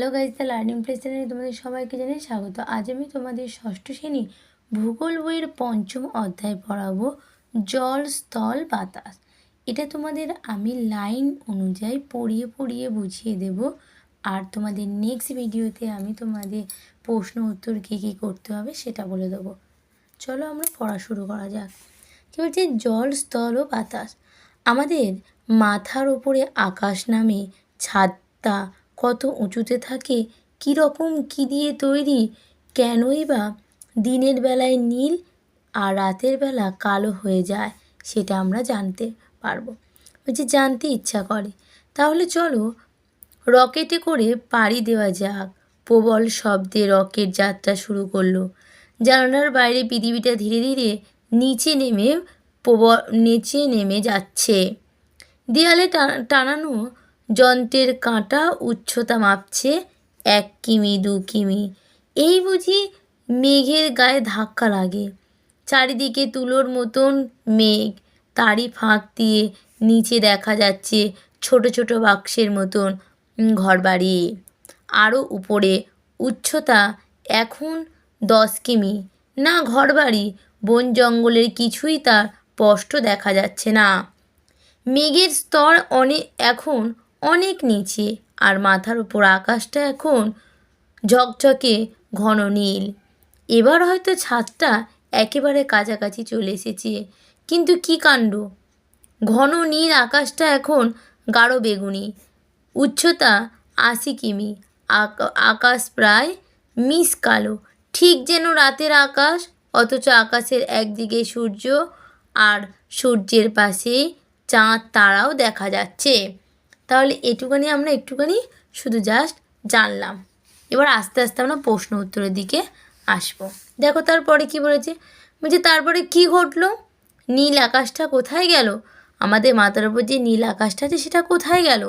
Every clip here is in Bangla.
Hello guys the learning place চ্যানেলে তোমাদের সবাইকে জানাই স্বাগত। আজ আমি তোমাদের ষষ্ঠ শ্রেণি ভূগোল বইয়ের পঞ্চম অধ্যায় পড়াবো, জল, স্থল, বাতাস। এটা তোমাদের আমি লাইন অনুযায়ী পড়িয়ে পড়িয়ে বুঝিয়ে দেব। আর তোমাদের নেক্সট ভিডিওতে আমি তোমাদের প্রশ্ন উত্তর কী কী করতে হবে সেটা বলে দেবো। চলো আমরা পড়া শুরু করা যাক। কী বলছে? জল, স্থল ও বাতাস। আমাদের মাথার ওপরে আকাশ নামে ছাদটা কত উঁচুতে থাকে, কীরকম কী দিয়ে তৈরি, কেনই বা দিনের বেলায় নীল আর রাতের বেলা কালো হয়ে যায়, সেটা আমরা জানতে পারব। বলছি জানতে ইচ্ছা করে। তাহলে চলো, রকেটে করে পাড়ি দেওয়া যাক। প্রবল শব্দে রকেট যাত্রা শুরু করল। জানালার বাইরে পৃথিবীটা ধীরে ধীরে নিচে নেমে প্রবল নিচে নেমে যাচ্ছে। দেয়ালে টানানো যন্ত্রের কাঁটা উচ্চতা মাপছে এক কিমি, দু কিমি। এই বুঝি মেঘের গায়ে ধাক্কা লাগে। চারিদিকে তুলোর মতন মেঘ। তারই ফাঁক দিয়ে নিচে দেখা যাচ্ছে ছোট ছোট বাক্সের মতন ঘরবাড়ি। আরও উপরে উচ্চতা এখন দশ কিমি। না ঘরবাড়ি, বন জঙ্গলের কিছুই তার স্পষ্ট দেখা যাচ্ছে না। মেঘের স্তর অনেক এখন অনেক নিচে, আর মাথার উপর আকাশটা এখন ঝকঝকে ঘন নীল। এবার হয়তো ছাদটা একেবারে কাছাকাছি চলে এসেছে, কিন্তু কি কাণ্ড? ঘন নীল আকাশটা এখন গাঢ় বেগুনি, উচ্চতা আশি কিমি, আক- আকাশ প্রায় মিস কালো। ঠিক যেন রাতের আকাশ, অথচ আকাশের একদিকে সূর্য আর সূর্যের পাশে চাঁদ তারাও দেখা যাচ্ছে। তাহলে এটুখানি আমরা একটুখানি শুধু জাস্ট জানলাম। এবার আস্তে আস্তে আমরা প্রশ্ন উত্তরের দিকে আসব। দেখো তারপরে কি বলেছে? বলছে, তারপরে কি ঘটলো? নীল আকাশটা কোথায় গেল? আমাদের মাথার উপর যে নীল আকাশটা আছে, সেটা কোথায় গেল?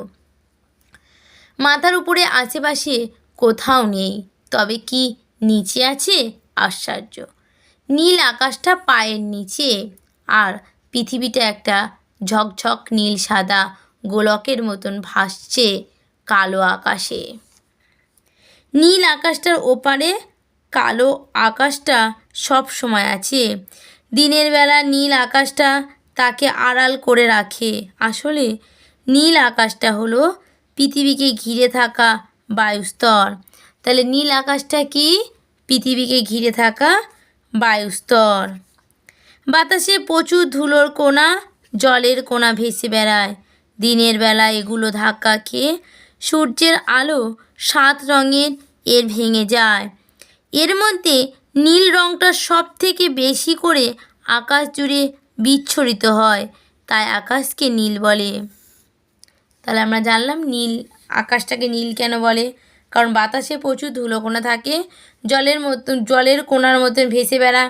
মাথার উপরে আশেপাশে কোথাও নেই। তবে কি নিচে আছে? আশ্চর্য। নীল আকাশটা পায়ের নিচে। আর পৃথিবীটা একটা ঝকঝক নীল সাদা গোলকের মতন ভাসছে কালো আকাশে। নীল আকাশটার ওপারে কালো আকাশটা সব সময় আছে। দিনের বেলা নীল আকাশটা তাকে আড়াল করে রাখে। আসলে নীল আকাশটা হলো পৃথিবীকে ঘিরে থাকা বায়ুস্তর। তাহলে নীল আকাশটা কি? পৃথিবীকে ঘিরে থাকা বায়ুস্তর। বাতাসে প্রচুর ধুলোর কোনা জলের কোনা ভেসে বেড়ায়। দিনের বেলা এগুলো ধাক্কা খেয়ে সূর্যের আলো সাত রঙের এর ভেঙে যায়। এর মধ্যে নীল রঙটা সব থেকে বেশি করে আকাশ জুড়ে বিচ্ছরিত হয়, তাই আকাশকে নীল বলে। তাহলে আমরা জানলাম নীল, আকাশটাকে নীল কেন বলে? কারণ বাতাসে প্রচুর ধুলোকণা থাকে, জলের মতন জলের কোনার মতন ভেসে বেড়া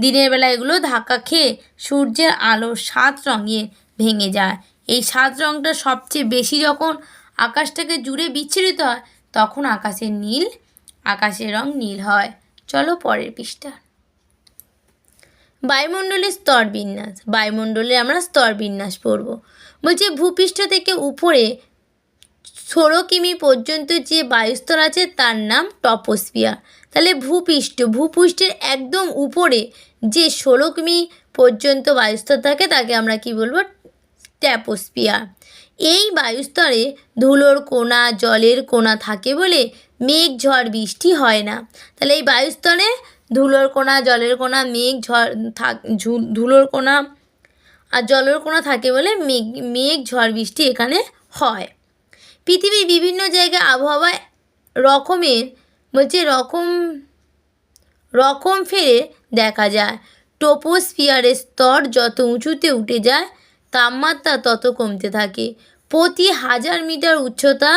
দিনের বেলা এগুলো ধাক্কা খেয়ে সূর্যের আলো সাত রঙে ভেঙে যায়। এই সাত রঙটা সবচেয়ে বেশি যখন আকাশটাকে জুড়ে বিচ্ছুরিত হয়, তখন আকাশের নীল, আকাশের রং নীল হয়। চলো পরের পৃষ্ঠা। বায়ুমণ্ডলের স্তর বিন্যাস বায়ুমণ্ডলে আমরা স্তর বিন্যাস পড়ব। বলছে, ভূপৃষ্ঠ থেকে উপরে ষোলো কিমি পর্যন্ত যে বায়ুস্তর আছে, তার নাম টপোস্ফিয়ার। তাহলে ভূপৃষ্ঠ, ভূপৃষ্ঠের একদম উপরে যে ষোলো কিমি পর্যন্ত বায়ুস্তর থাকে, তাকে আমরা কি বলব? ট্যাপোস্ফিয়ার এই বায়ুস্তরে ধুলোর কোনা জলের কোনা থাকে বলে মেঘ, ঝড়, বৃষ্টি হয় না। তাহলে এই বায়ুস্তরে ধুলোর কোনা জলের কোনা মেঘ, ঝড় থাক ধুলোর কোনা আর জলের কোনা থাকে বলে মেঘ মেঘ, ঝড়, বৃষ্টি এখানে হয়। পৃথিবীর বিভিন্ন জায়গায় আবহাওয়ায় রকমের, বলছে রকম রকম ফেরে দেখা যায়। টোপোস্ফিয়ারের স্তর যত উঁচুতে উঠে যায় তাপমাত্রা তত কমতে থাকে। প্রতি হাজার মিটার উচ্চতা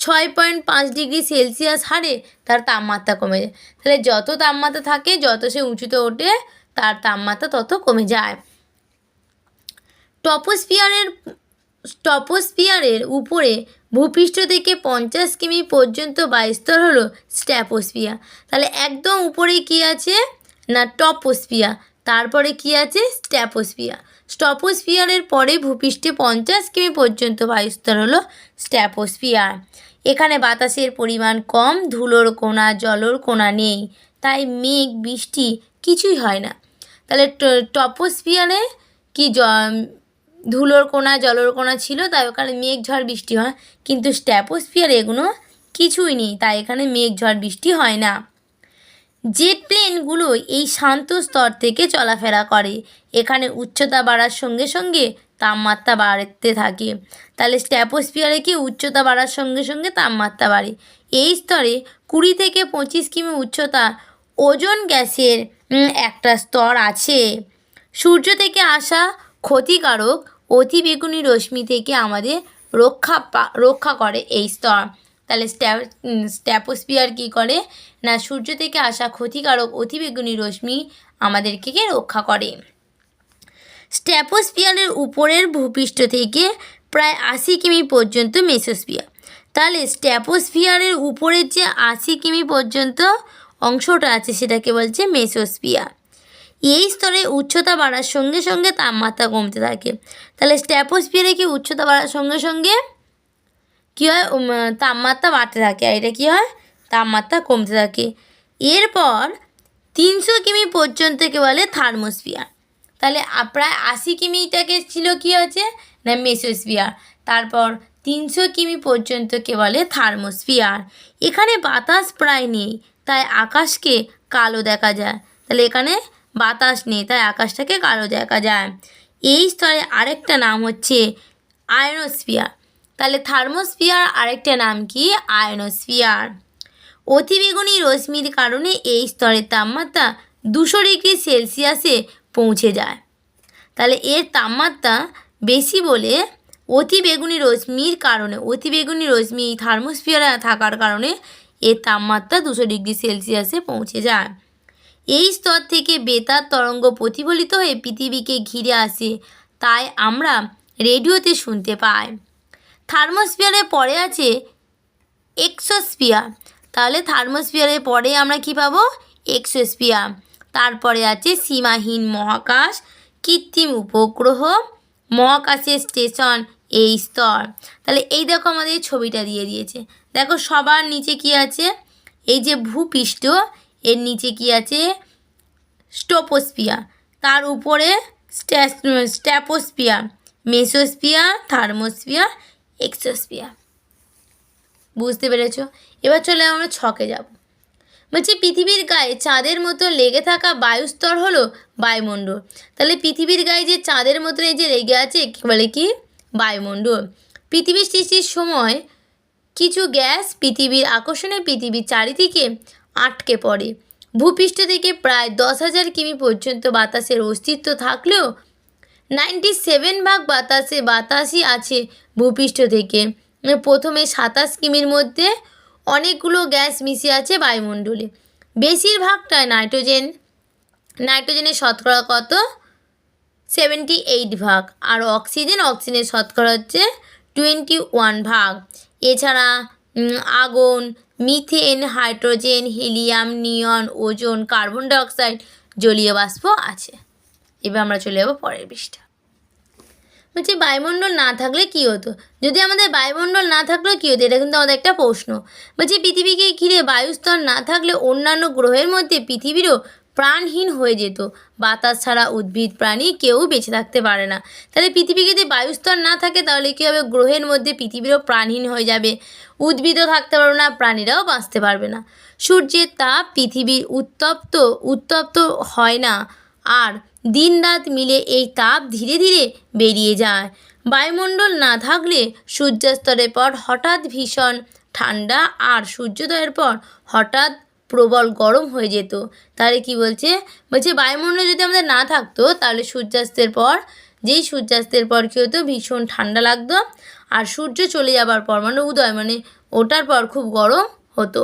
ছয় পয়েন্ট পাঁচ ডিগ্রি সেলসিয়াস হারে তার তাপমাত্রা কমে যায়। তাহলে যত তাপমাত্রা থাকে, যত সে উঁচুতে ওঠে, তার তাপমাত্রা তত কমে যায়। টপোস্ফিয়ারের টপোস্ফিয়ারের উপরে ভূপৃষ্ঠ থেকে পঞ্চাশ কিমি পর্যন্ত বায়ুস্তর হলো স্ট্যাপোস্ফিয়ার তাহলে একদম উপরে কি আছে? না টপোস্ফিয়ার তারপরে কি আছে? স্ট্যাপোস্ফিয়ার স্টপোস্ফিয়ারের পরে ভূপৃষ্ঠে পঞ্চাশ কিমি পর্যন্ত বায়ুস্তর হলো স্ট্যাপোস্ফিয়ার। এখানে বাতাসের পরিমাণ কম, ধুলোর কোনা জলর কোনা নেই। তাই মেঘ, বৃষ্টি কিছুই হয় না। তাহলে টপোস্ফিয়ারে কি জ ধুলোর কোনা জলর কোনা ছিল? তাই ওখানে মেঘ, ঝড়, বৃষ্টি হয়। কিন্তু স্ট্যাপোস্ফিয়ারে এগুলো কিছুই নেই। তাই এখানে মেঘ, ঝড়, বৃষ্টি হয় না। জেট প্লেনগুলো এই শান্ত স্তর থেকে চলাফেরা করে। এখানে উচ্চতা বাড়ার সঙ্গে সঙ্গে তাপমাত্রা বাড়তে থাকে। তাহলে স্ট্যাপোস্ফিয়ারে কি উচ্চতা বাড়ার সঙ্গে সঙ্গে তাপমাত্রা বাড়ে? এই স্তরে কুড়ি থেকে পঁচিশ কিমি উচ্চতা ওজন গ্যাসের একটা স্তর আছে। সূর্য থেকে আসা ক্ষতিকারক অতিবেগুনি রশ্মি থেকে আমাদের রক্ষা রক্ষা করে এই স্তর। তাহলে স্ট্যাপ স্ট্যাপোস্ফিয়ার কী করে? না, সূর্য থেকে আসা ক্ষতিকারক অতিবেগুনি রশ্মি আমাদেরকে রক্ষা করে। স্ট্যাপোস্ফিয়ারের উপরের ভূপৃষ্ঠ থেকে প্রায় আশি কিমি পর্যন্ত মেসোস্ফিয়ার। তাহলে স্ট্যাপোস্ফিয়ারের উপরের যে আশি কিমি পর্যন্ত অংশটা আছে, সেটাকে বলছে মেসোস্ফিয়ার। এই স্তরে উচ্চতা বাড়ার সঙ্গে সঙ্গে তাপমাত্রা কমতে থাকে। তাহলে স্ট্যাপোস্ফিয়ারে কি উচ্চতা বাড়ার সঙ্গে সঙ্গে কী হয়? তাপমাত্রা বাড়তে থাকে আর এটা কী হয়? তাপমাত্রা কমতে থাকে। এরপর তিনশো কিমি পর্যন্তকে বলে থার্মোস্ফিয়ার। তাহলে প্রায় আশি কিমিটাকে ছিল কী হচ্ছে না, মেসোস্ফিয়ার। তারপর তিনশো কিমি পর্যন্তকে বলে থার্মোস্ফিয়ার। এখানে বাতাস প্রায় নেই, তাই আকাশকে কালো দেখা যায়। তাহলে এখানে বাতাস নেই, তাই আকাশটাকে কালো দেখা যায়। এই স্তরে আরেকটা নাম হচ্ছে আয়নোস্ফিয়ার। থার্মোস্ফিয়ার আরেকটা নাম কি? আয়নোস্ফিয়ার। অতিবেগুনি রশ্মির কারণে এই স্তরের তাপমাত্রা দুশো ডিগ্রি সেলসিয়াসে পৌঁছে যায়। তাহলে এর তাপমাত্রা বেশি বলে অতিবেগুনি রশ্মির কারণে, অতিবেগুনি রশ্মি এই থার্মোস্ফিয়ারে থাকার কারণে এর তাপমাত্রা দুশো ডিগ্রি সেলসিয়াসে পৌঁছে যায়। এই স্তর থেকে বেতার তরঙ্গ প্রতিফলিত হয়ে পৃথিবীকে ঘিরে আসে, তাই আমরা রেডিওতে শুনতে পাই। থার্মোস্ফিয়ারের পরে আছে এক্সোস্ফিয়ার। তাহলে থার্মোস্ফিয়ারের পরে আমরা কি পাবো? এক্সোস্ফিয়ার। তারপরে আছে সীমাহীন মহাকাশ, কৃত্রিম উপগ্রহ, মহাকাশের স্টেশন, এই স্তর। তাহলে এই দেখো আমাদের ছবিটা দিয়ে দিয়েছে। দেখো সবার নিচে কি আছে? এই যে ভূপৃষ্ঠ, এর নিচে কি আছে? স্টোপোস্পিয়া তার উপরে স্ট্যাপোস্পিয়া মেসোস্পিয়া থার্মোস্পিয়া এক্সোস্পিয়া বুঝতে পেরেছ? এবার চলে আমরা ছকে যাব। বলছি, পৃথিবীর গায়ে চাঁদের মতো লেগে থাকা বায়ুস্তর হলো বায়ুমণ্ডল। তাহলে পৃথিবীর গায়ে যে চাঁদের মতো এই যে লেগে আছে, কি বলে কি? বায়ুমণ্ডল। পৃথিবীর সৃষ্টির সময় কিছু গ্যাস পৃথিবীর আকর্ষণে পৃথিবীর চারিদিকে আটকে পড়ে। ভূপৃষ্ঠ থেকে প্রায় দশ হাজার কিমি পর্যন্ত বাতাসের অস্তিত্ব থাকলেও নাইনটি সেভেন ভাগ বাতাসে বাতাসই আছে ভূপৃষ্ঠ থেকে। প্রথমে সাতাশ কিমির মধ্যে অনেকগুলো গ্যাস মিশে আছে বায়ুমণ্ডলে। বেশিরভাগটাই নাইট্রোজেন। নাইট্রোজেনের শতকরা কত? সেভেন্টি এইট ভাগ। আর অক্সিজেন, অক্সিজেনের শতকরা হচ্ছে টোয়েন্টি ওয়ান ভাগ। এছাড়া আগুন, মিথেন, হাইড্রোজেন, হিলিয়াম, নিয়ন, ওজন, কার্বন ডাইঅক্সাইড, জলীয় বাষ্প আছে। এবার আমরা চলে যাব পরের পৃষ্ঠা। বলছি, বায়ুমণ্ডল না থাকলে কী হতো? যদি আমাদের বায়ুমণ্ডল না থাকলে কী হতো? এটা কিন্তু আমাদের একটা প্রশ্ন। বলছি, পৃথিবীকে ঘিরে বায়ুস্তর না থাকলে অন্যান্য গ্রহের মধ্যে পৃথিবীরও প্রাণহীন হয়ে যেত। বাতাস ছাড়া উদ্ভিদ, প্রাণী কেউ বেঁচে থাকতে পারে না। তাহলে পৃথিবীকে যদি বায়ুস্তর না থাকে, তাহলে কী হবে? গ্রহের মধ্যে পৃথিবীরও প্রাণহীন হয়ে যাবে। উদ্ভিদও থাকতে পারবে না, প্রাণীরাও বাঁচতে পারবে না। সূর্যের তাপ পৃথিবীর উত্তপ্ত উত্তপ্ত হয় না। আর দিন রাত মিলে এই তাপ ধীরে ধীরে বেরিয়ে যায়। বায়ুমণ্ডল না থাকলে সূর্যাস্তরের পর হঠাৎ ভীষণ ঠান্ডা আর সূর্যোদয়ের পর হঠাৎ প্রবল গরম হয়ে যেত। তাহলে কি বলছে? বলছে, বায়ুমণ্ডল যদি আমাদের না থাকতো, তাহলে সূর্যাস্তের পর, যেই সূর্যাস্তের পর কী হতো? ভীষণ ঠান্ডা লাগতো আর সূর্য চলে যাবার পর মানে উদয় মানে ওটার পর খুব গরম হতো।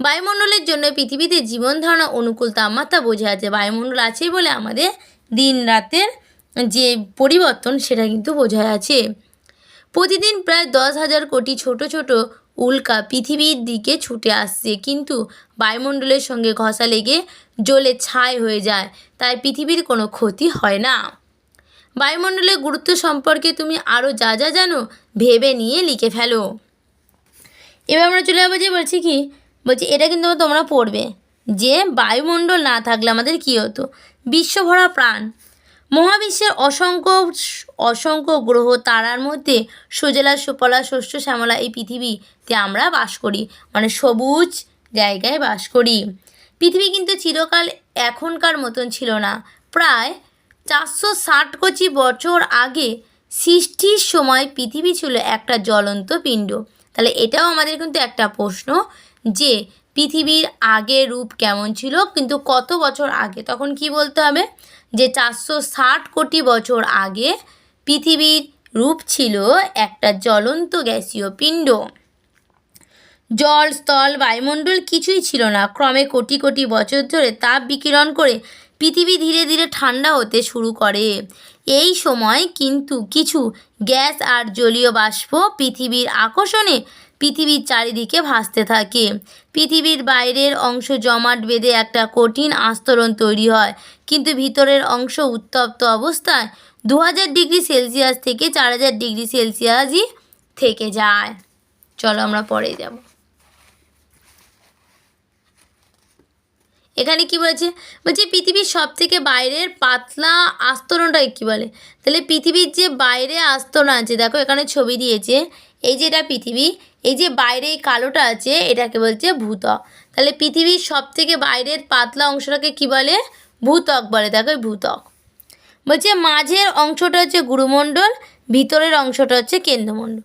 বায়ুমণ্ডলের জন্য পৃথিবীতে জীবন ধারণা অনুকূল তাপমাত্রা বোঝা আছে বায়ুমণ্ডল আছেই বলে আমাদের দিন রাতের যে পরিবর্তন, সেটা কিন্তু বোঝা আছে প্রতিদিন প্রায় দশ হাজার কোটি ছোট ছোট উল্কা পৃথিবীর দিকে ছুটে আসছে, কিন্তু বায়ুমণ্ডলের সঙ্গে ঘষা লেগে জলে ছাই হয়ে যায়, তাই পৃথিবীর কোনো ক্ষতি হয় না। বায়ুমণ্ডলের গুরুত্ব সম্পর্কে তুমি আরও যা যা জানো, ভেবে নিয়ে লিখে ফেলো। এবার আমরা চলে যাব যে বলছি কি বলছি, এটা কিন্তু তোমরা পড়বে। যে বায়ুমণ্ডল না থাকলে আমাদের কী হতো? বিশ্বভরা প্রাণ। মহাবিশ্বের অসংখ্য অসংখ্য গ্রহ তারার মধ্যে সুজলা সুফলা শস্য, শ্যামলা এই পৃথিবীতে আমরা বাস করি। মানে সবুজ জায়গায় বাস করি। পৃথিবী কিন্তু চিরকাল এখনকার মতন ছিল না। প্রায় চারশো ষাট কোটি বছর আগে সৃষ্টির সময় পৃথিবী ছিল একটা জ্বলন্ত পিণ্ড। তাহলে এটাও আমাদের কিন্তু একটা প্রশ্ন। যে পৃথিবীর আগের রূপ কেমন ছিল, কিন্তু কত বছর আগে? তখন কি বলতে হবে? যে চারশো ষাট কোটি বছর আগে পৃথিবীর রূপ ছিল একটা জ্বলন্ত গ্যাসীয় পিণ্ড। জল, স্থল, বায়ুমণ্ডল কিছুই ছিল না। ক্রমে কোটি কোটি বছর ধরে তাপ বিকিরণ করে পৃথিবী ধীরে ধীরে ঠান্ডা হতে শুরু করে। এই সময় কিন্তু কিছু গ্যাস আর জলীয় বাষ্প পৃথিবীর আকর্ষণে পৃথিবীর চারিদিকে ভাসতে থাকে। পৃথিবীর বাইরের অংশ জমাট বেঁধে একটা কঠিন আস্তরণ তৈরি হয়, কিন্তু ভিতরের অংশ উত্তপ্ত অবস্থায় দু হাজার ডিগ্রি সেলসিয়াস থেকে চার হাজার ডিগ্রি সেলসিয়াসই থেকে যায়। চলো আমরা পরে যাব। এখানে কি বলেছে? বলছে, পৃথিবীর সব থেকে বাইরের পাতলা আস্তরণটাকে কী বলে? তাহলে পৃথিবীর যে বাইরে আস্তরণ আছে, দেখো এখানে ছবি দিয়েছে এই যে এটা পৃথিবী, এই যে বাইরে এই কালোটা আছে, এটাকে বলছে ভূত্বক তাহলে পৃথিবীর সব থেকে বাইরের পাতলা অংশটাকে কী বলে? ভূত্বক বলে এই ভূত্বক বলছে মাঝের অংশটা হচ্ছে গুরুমণ্ডল, ভিতরের অংশটা হচ্ছে কেন্দ্রমণ্ডল।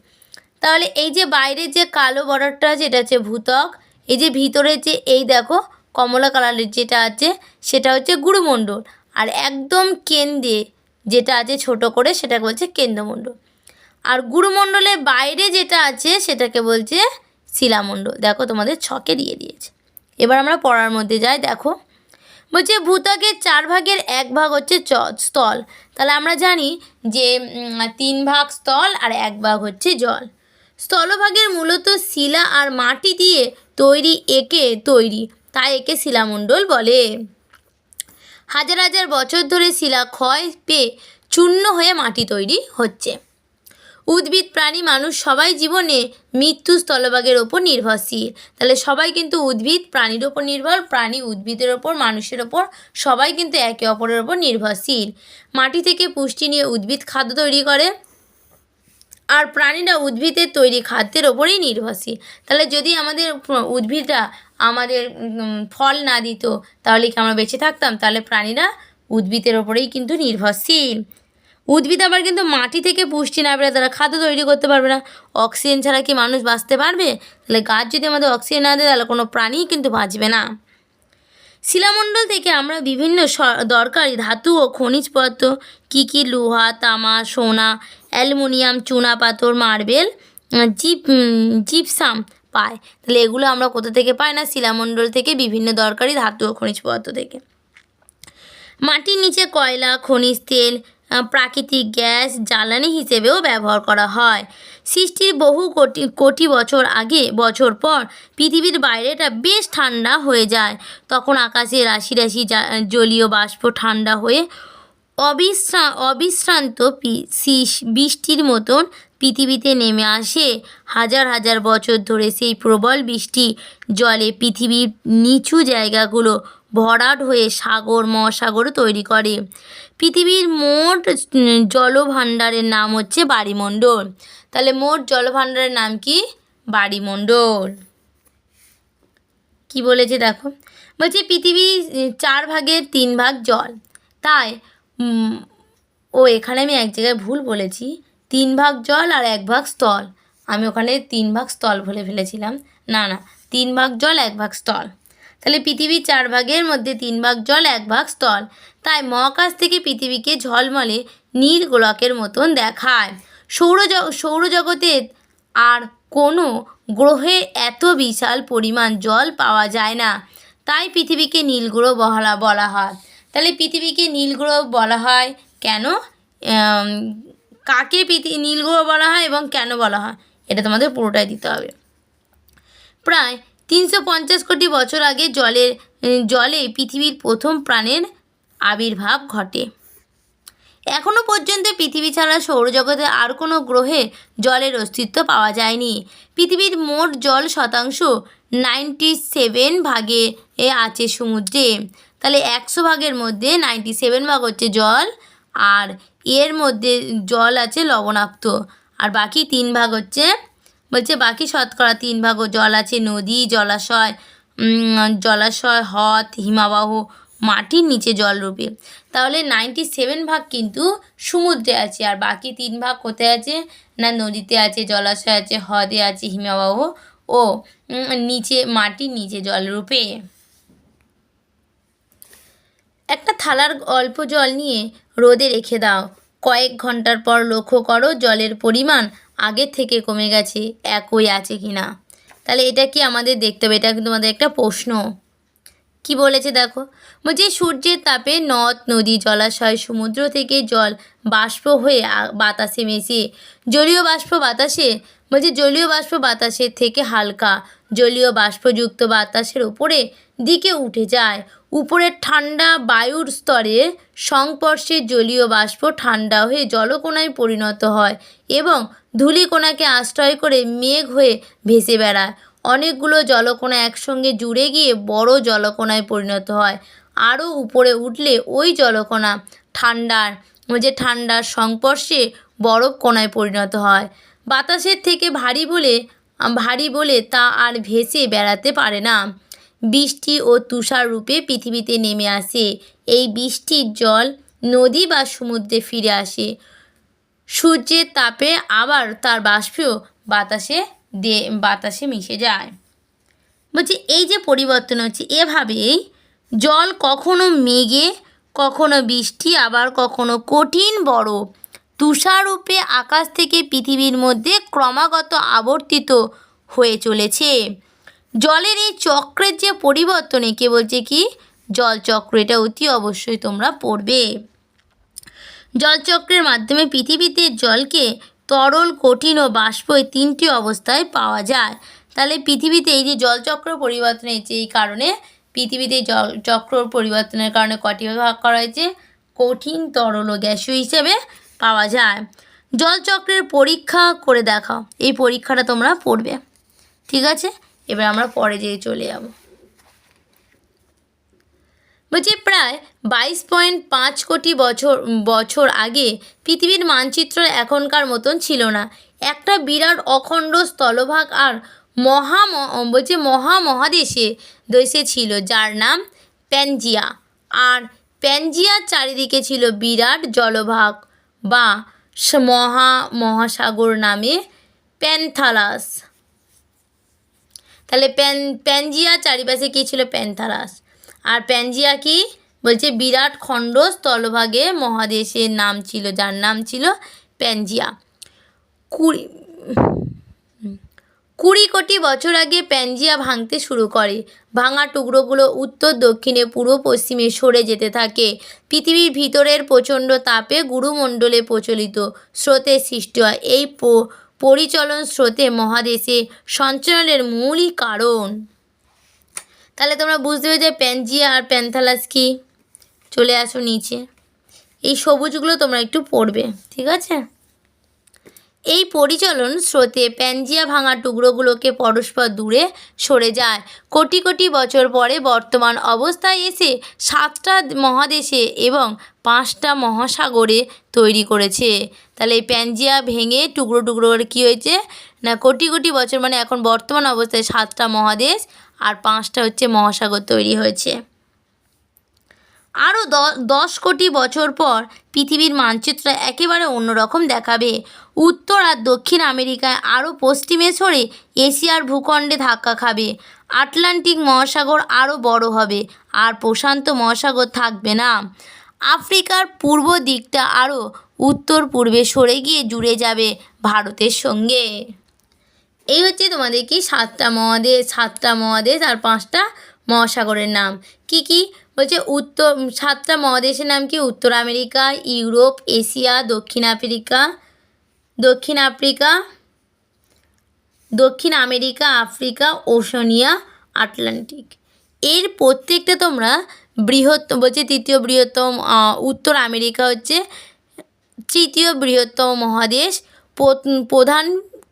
তাহলে এই যে বাইরের যে কালো বর্ডারটা আছে, এটা হচ্ছে ভূত্বক এই যে ভিতরে যে এই দেখো, কমলা কালারের যেটা আছে, সেটা হচ্ছে গুরুমণ্ডল। আর একদম কেন্দ্রে যেটা আছে ছোট করে, সেটাকে বলছে কেন্দ্রমণ্ডল। আর গুরুমণ্ডলের বাইরে যেটা আছে সেটাকে বলছে শিলামণ্ডল। দেখো তোমাদের ছকে দিয়ে দিয়েছে। এবার আমরা পড়ার মধ্যে যাই, দেখো। বলছে ভূত্বকের চার ভাগের এক ভাগ হচ্ছে চ, স্থল। তাহলে আমরা জানি যে তিন ভাগ স্থল আর এক ভাগ হচ্ছে জল। স্থলভাগের মূলত শিলা আর মাটি দিয়ে তৈরি একে তৈরি, তাই একে শিলামণ্ডল বলে। হাজার হাজার বছর ধরে শিলা ক্ষয় পেয়ে চূর্ণ হয়ে মাটি তৈরি হচ্ছে। উদ্ভিদ, প্রাণী, মানুষ সবাই জীবনে মৃত্যু স্থলভাগের ওপর নির্ভরশীল। তাহলে সবাই কিন্তু উদ্ভিদ, প্রাণীর ওপর নির্ভর, প্রাণী উদ্ভিদের ওপর, মানুষের ওপর সবাই কিন্তু একে অপরের ওপর নির্ভরশীল। মাটি থেকে পুষ্টি নিয়ে উদ্ভিদ খাদ্য তৈরি করে, আর প্রাণীরা উদ্ভিদের তৈরি খাদ্যের ওপরেই নির্ভরশীল। তাহলে যদি আমাদের উদ্ভিদরা আমাদের ফল না দিত, তাহলে কি আমরা বেঁচে থাকতাম? তাহলে প্রাণীরা উদ্ভিদের ওপরেই কিন্তু নির্ভরশীল। উদ্ভিদ আবার কিন্তু মাটি থেকে পুষ্টি না পেলে তারা খাদ্য তৈরি করতে পারবে না। অক্সিজেন ছাড়া কি মানুষ বাঁচতে পারবে? তাহলে গাছ যদি আমাদের অক্সিজেন না দেয়, তাহলে কোনো প্রাণীই কিন্তু বাঁচবে না। শিলামণ্ডল থেকে আমরা বিভিন্ন দরকারি ধাতু ও খনিজ পদার্থ, কী কী লোহা, তামা, সোনা, অ্যালুমিনিয়াম, চুনা, পাথর, মার্বেল জিপ জিপসাম পাই তাহলে এগুলো আমরা কোথা থেকে পাই না? শিলামণ্ডল থেকে বিভিন্ন দরকারি ধাতু ও খনিজ পদার্থ থেকে। মাটির নিচে কয়লা, খনিজ তেল প্রাকৃতিক গ্যাস জ্বালানি হিসেবেও ব্যবহার করা হয়। সৃষ্টির বহু কোটি কোটি বছর আগে, বছর পর পৃথিবীর বাইরেটা বেশ ঠান্ডা হয়ে যায়। তখন আকাশে রাশি রাশি জলীয় বাষ্প ঠান্ডা হয়ে অবিশ্রা, অবিশ্রান্ত বৃষ্টির মতন পৃথিবীতে নেমে আসে। হাজার হাজার বছর ধরে সেই প্রবল বৃষ্টি জলে পৃথিবীর নিচু জায়গাগুলো ভরাট হয়ে সাগর, মহাসাগর তৈরি করে। পৃথিবীর মোট জলভাণ্ডারের নাম হচ্ছে বাড়িমণ্ডল তাহলে মোট জলভাণ্ডারের নাম কি? বাড়িমণ্ডল কি বলেছে দেখো? বলছে পৃথিবী চার ভাগের তিন ভাগ জল। তাই ও এখানে আমি এক জায়গায় ভুল বলেছি। তিন ভাগ জল আর এক ভাগ স্থল। আমি ওখানে তিন ভাগ স্থল বলে ফেলেছিলাম। না না, তিন ভাগ জল, এক ভাগ স্থল। তাহলে পৃথিবীর চার ভাগের মধ্যে তিন ভাগ জল, এক ভাগ স্থল। তাই মহাকাশ থেকে পৃথিবীকে ঝলমলে নীল গোলকের মতন দেখায়। সৌরজ, সৌরজগতে আর কোনো গ্রহে এত বিশাল পরিমাণ জল পাওয়া যায় না। তাই পৃথিবীকে নীলগ্রহ বলা বলা হয়। তাহলে পৃথিবীকে নীলগ্রহ বলা হয় কেন? কাকে পৃথিবী নীলগ্রহ বলা হয় এবং কেন বলা হয়? এটা তোমাদের পুরোটাই দিতে হবে। প্রায় তিনশো পঞ্চাশ কোটি বছর আগে জলের, জলে পৃথিবীর প্রথম প্রাণের আবির্ভাব ঘটে। এখনও পর্যন্ত পৃথিবী ছাড়া সৌরজগতে আর কোনো গ্রহে জলের অস্তিত্ব পাওয়া যায়নি। পৃথিবীর মোট জল শতাংশ নাইনটি সেভেন ভাগে আছে সমুদ্রে। তাহলে একশো ভাগের মধ্যে নাইনটি সেভেন ভাগ হচ্ছে জল আর এর মধ্যে জল আছে লবণাক্ত। আর বাকি তিন ভাগ হচ্ছে, বলছে বাকি শতকরা তিন ভাগ জল আছে নদী, জলাশয় জলাশয়, হ্রদ, হিমাবাহ, মাটির নিচে জলরূপে। তাহলে নাইনটি সেভেন ভাগ কিন্তু সমুদ্রে আছে, আর বাকি তিন ভাগ কোথায় আছে? না নদীতে আছে, জলাশয় আছে, হ্রদে আছে, হিমাবাহ ও নিচে, মাটির নিচে জলরূপে। একটা থালার অল্প জল নিয়ে রোদে রেখে দাও। কয়েক ঘণ্টার পর লক্ষ্য করো জলের পরিমাণ আগের থেকে কমে গেছে, একই আছে কি না। তাহলে এটা কি আমাদের দেখতে হবে? এটা কিন্তু আমাদের একটা প্রশ্ন। কি বলেছে দেখো? বলছে, সূর্যের তাপে নদ, নদী, জলাশয়, সমুদ্র থেকে জল, বাষ্প হয়ে বাতাসে মেশে। জলীয় বাষ্প বাতাসে? বলছে, জলীয় বাষ্প বাতাসের থেকে হালকা। জলীয় বাষ্পযুক্ত বাতাসের উপরে দিকে উঠে যায়। উপরের ঠান্ডা বায়ুর স্তরে সংস্পর্শে জলীয় বাষ্প ঠান্ডা হয়ে জলকণায় পরিণত হয় এবং ধূলিকণাকে আশ্রয় করে মেঘ হয়ে ভেসে বেড়ায়। অনেকগুলো জলকণা একসঙ্গে জুড়ে গিয়ে বড় জলকণায় পরিণত হয়। আরও উপরে উঠলে ওই জলকোনা ঠান্ডার যে ঠান্ডার সংস্পর্শে বরফ কণায় পরিণত হয়। বাতাসের থেকে ভারী বলে ভারী বলে তা আর ভেসে বেড়াতে পারে না। বৃষ্টি ও তুষার রূপে পৃথিবীতে নেমে আসে। এই বৃষ্টির জল নদী বা সমুদ্রে ফিরে আসে। সূর্যের তাপে আবার তার বাষ্পীয় বাতাসে দে, বাতাসে মিশে যায়। বলছি, এই যে পরিবর্তন হচ্ছে, এভাবেই জল কখনো মেঘে, কখনো বৃষ্টি, আবার কখনো কঠিন বরফ তুষাররূপে আকাশ থেকে পৃথিবীর মধ্যে ক্রমাগত আবর্তিত হয়ে চলেছে। জলের এই চক্রের যে পরিবর্তন কে বলছে কি? জলচক্র। এটা অতি অবশ্যই তোমরা পড়বে। জলচক্রের মাধ্যমে পৃথিবীতে জলকে তরল, কঠিন ও বাষ্প এই তিনটি অবস্থায় পাওয়া যায়। তাহলে পৃথিবীতে এই যে জলচক্র পরিবর্তন হয়েছে, এই কারণে পৃথিবীতে জল চক্র পরিবর্তনের কারণে কটি ভাগ করা হয়েছে? কঠিন, তরল ও গ্যাসীয় হিসেবে পাওয়া যায়। জলচক্রের পরীক্ষা করে দেখাও। এই পরীক্ষাটা তোমরা পড়বে। ঠিক আছে? এবার আমরা পরে যেয়ে চলে যাব। বলছি, প্রায় বাইশ পয়েন্ট পাঁচ কোটি বছর বছর আগে পৃথিবীর মানচিত্র এখনকার মতন ছিল না। একটা বিরাট অখণ্ড স্থলভাগ আর মহা বলছে মহা মহাদেশে দেশে ছিল, যার নাম প্যানজিয়া। আর প্যানজিয়ার চারিদিকে ছিল বিরাট জলভাগ। বা মহা মহাসাগর নামে প্যান্থালাস। তাহলে প্যান, প্যানজিয়া চারিপাশে কী ছিল? প্যান্থারাস আর প্যানজিয়া কি? বলছে বিরাট খণ্ড স্থলভাগে মহাদেশের নাম ছিল, যার নাম ছিল প্যানজিয়া। কুড়ি কুড়ি কোটি বছর আগে প্যানজিয়া ভাঙতে শুরু করে। ভাঙা টুকরোগুলো উত্তর, দক্ষিণে, পূর্ব, পশ্চিমে সরে যেতে থাকে। পৃথিবীর ভিতরের প্রচণ্ড তাপে গুরুমণ্ডলে প্রচলিত। স্রোতের সৃষ্টি হয়। এই পরিচলন স্রোতে মহাদেশে সঞ্চালনের মূলই কারণ। তাহলে তোমরা বুঝতে পেরেছ যে প্যানজিয়া আর প্যান্থালাস কি? চলে আসো নিচে। এই সবুজগুলো তোমরা একটু পড়বে, ঠিক আছে? এই পরিচলন স্রোতে প্যানজিয়া ভাঙা টুকরোগুলোকে পরস্পর দূরে সরে যায়। কোটি কোটি বছর পরে বর্তমান অবস্থায় এসে সাতটা মহাদেশে এবং পাঁচটা মহাসাগরে তৈরি করেছে। তাহলে এই প্যানজিয়া ভেঙে টুকরো টুকরো করে কী হয়েছে? না, কোটি কোটি বছর মানে এখন বর্তমান অবস্থায় সাতটা মহাদেশ আর পাঁচটা হচ্ছে মহাসাগর তৈরি হয়েছে। আরও দশ কোটি বছর পর পৃথিবীর মানচিত্র একেবারে অন্যরকম দেখাবে। উত্তর আর দক্ষিণ আমেরিকায় আরও পশ্চিমে সরে এশিয়ার ভূখণ্ডে ধাক্কা খাবে। আটলান্টিক মহাসাগর আরও বড় হবে, আর প্রশান্ত মহাসাগর থাকবে না। আফ্রিকার পূর্ব দিকটা আরও উত্তর পূর্বে সরে গিয়ে জুড়ে যাবে ভারতের সঙ্গে। এই হচ্ছে তোমাদের কি সাতটা মহাদেশ সাতটা মহাদেশ আর পাঁচটা মহাসাগরের নাম। কি কি? বলছে উত্তর, সাতটা মহাদেশের নাম কি? উত্তর আমেরিকা, ইউরোপ, এশিয়া, দক্ষিণ আফ্রিকা দক্ষিণ আফ্রিকা, দক্ষিণ আমেরিকা, আফ্রিকা, ওশনিয়া, আটলান্টিক। এর প্রত্যেকটা তোমরা বৃহৎ বলছে তৃতীয় বৃহত্তম উত্তর আমেরিকা হচ্ছে তৃতীয় বৃহত্তম মহাদেশ। প্রধান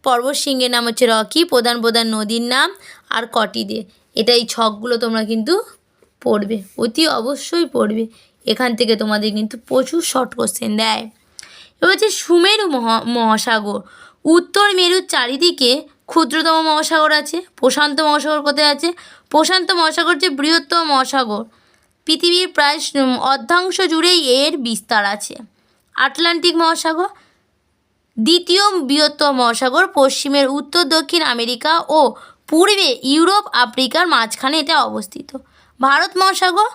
পর্বতশৃঙ্গের নাম হচ্ছে রকি, প্রধান প্রধান নদীর নাম আর কটি দে এটা এই ছকগুলো তোমরা কিন্তু পড়বে, অতি অবশ্যই পড়বে। এখান থেকে তোমাদের কিন্তু প্রচুর শর্ট কোশ্চেন দেয়। এবার হচ্ছে সুমেরু মহা, মহাসাগর। উত্তর মেরুর চারিদিকে ক্ষুদ্রতম মহাসাগর আছে, প্রশান্ত মহাসাগর কোথায় আছে? প্রশান্ত মহাসাগর যে বৃহত্তম মহাসাগর। পৃথিবীর প্রায় অর্ধাংশ জুড়েই এর বিস্তার আছে। আটলান্টিক মহাসাগর, দ্বিতীয় বৃহত্তম মহাসাগর, পশ্চিমের উত্তর, দক্ষিণ আমেরিকা ও পূর্বে ইউরোপ, আফ্রিকার মাঝখানে এটা অবস্থিত। ভারত মহাসাগর,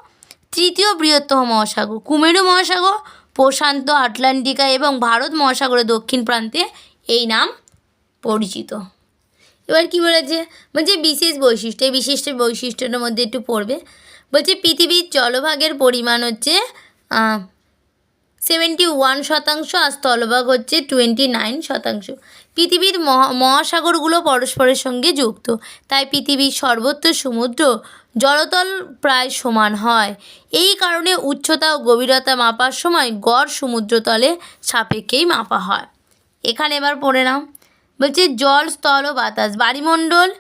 তৃতীয় বৃহত্তম মহাসাগর, কুমেরু মহাসাগর, প্রশান্ত আটলান্টিকা এবং ভারত মহাসাগরের দক্ষিণ প্রান্তে এই নাম পরিচিত। এবার কি বলেছে? বলছে বিশেষ বৈশিষ্ট্য, এই বিশিষ্ট বৈশিষ্ট্যটার মধ্যে একটু পড়বে। বলছে পৃথিবীর জলভাগের পরিমাণ হচ্ছে সেভেন্টি ওয়ান শতাংশ আর স্থলভাগ হচ্ছে টোয়েন্টি নাইন শতাংশ। পৃথিবীর মহা, মহাসাগরগুলো পরস্পরের সঙ্গে যুক্ত, তাই পৃথিবীর সর্বত্র সমুদ্র জলতল প্রায় সমান হয়। এই কারণে উচ্চতা ও গভীরতা মাপার সময় গড় সমুদ্রতলে সাপেক্ষেই মাপা হয়। এখানে এবার পড়ে নাও। বলছে জল, স্থল ও বাতাস বায়ুমণ্ডল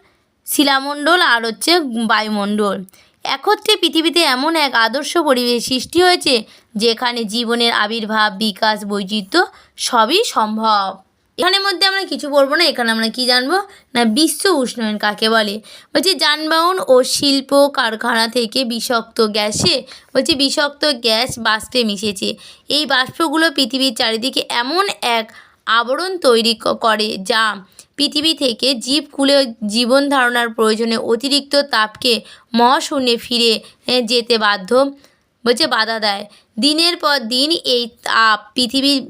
শিলামণ্ডল আর হচ্ছে বায়ুমণ্ডল। একত্রে পৃথিবীতে এমন এক আদর্শ পরিবেশ সৃষ্টি হয়েছে, যেখানে জীবনের আবির্ভাব, বিকাশ, বৈচিত্র্য সবই সম্ভব। এখানের মধ্যে আমরা কিছু পড়ব না, এখানে আমরা কি জানব? না, বিশ্ব উষ্ণায়ন কাকে বলে? বলছি, যানবাহন ও শিল্প কারখানা থেকে বিষাক্ত গ্যাসে, বলছি, বিষাক্ত গ্যাস বাষ্পে মিশেছে। এই বাষ্পগুলো পৃথিবীর চারিদিকে এমন এক আবরণ তৈরি করে যা পৃথিবী থেকে জীবকুলে জীবন ধারণার প্রয়োজনে অতিরিক্ত তাপকে মহাশূন্যে ফিরে যেতে বাধ্য, বলছে, বাধা দেয়। দিনের পর দিন এই তাপ পৃথিবীর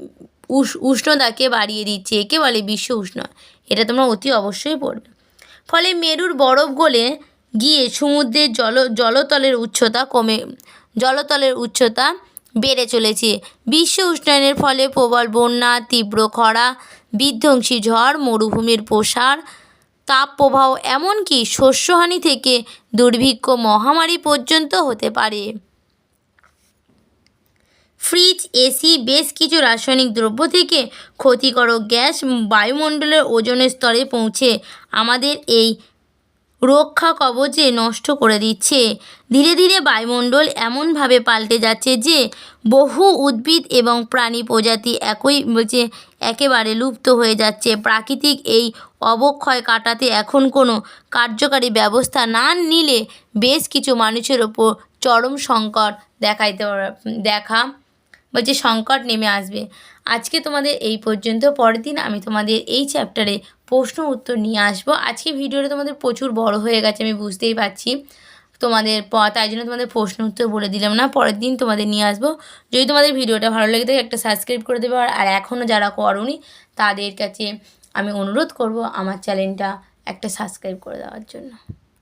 উষ- উষ্ণতাকে বাড়িয়ে দিচ্ছে। একে বলে বিশ্ব উষ্ণ এটা তোমরা অতি অবশ্যই পড়বে। ফলে মেরুর বরফ গলে গিয়ে সমুদ্রের জল, জলতলের উচ্চতা কমে, জলতলের উচ্চতা বেড়ে চলেছে। বিশ্ব উষ্ণায়নের ফলে প্রবল বন্যা, তীব্র খরা, বিধ্বংসী ঝড়, মরুভূমির প্রসার তাপ প্রবাহ এমনকি শস্যহানি থেকে দুর্ভিক্ষ মহামারী পর্যন্ত হতে পারে। ফ্রিজ, এসি, বেশ কিছু রাসায়নিক দ্রব্য থেকে ক্ষতিকারক গ্যাস বায়ুমণ্ডলের ওজনের স্তরে পৌঁছে আমাদের এই রক্ষা কবচে নষ্ট করে দিচ্ছে। ধীরে ধীরে বায়ুমণ্ডল এমনভাবে পাল্টে যাচ্ছে যে বহু উদ্ভিদ এবং প্রাণী প্রজাতি একই বলছে একেবারে লুপ্ত হয়ে যাচ্ছে। প্রাকৃতিক এই অবক্ষয় কাটাতে এখন কোনো কার্যকারী ব্যবস্থা না নিলে বেশ কিছু মানুষের ওপর চরম সংকট দেখাইতে দেখা বলছে সংকট নেমে আসবে। আজকে তোমাদের এই পর্যন্ত, পরের দিন আমি তোমাদের এই চ্যাপ্টারে প্রশ্ন উত্তর নিয়ে আসব। আজকে ভিডিওটা তোমাদের প্রচুর বড় হয়ে গেছে, আমি বুঝতেই পারছি। তোমাদের তাই জন্য তোমাদের প্রশ্ন উত্তর বলে দিলাম না, পরের দিন তোমাদের নিয়ে আসব। যদি তোমাদের ভিডিওটা ভালো লেগে থাকে, একটা সাবস্ক্রাইব করে দেবে। আর- এখনও যারা করনি, তাদের কাছে আমি অনুরোধ করব, আমার চ্যানেলটা একটা সাবস্ক্রাইব করে দেওয়ার জন্য।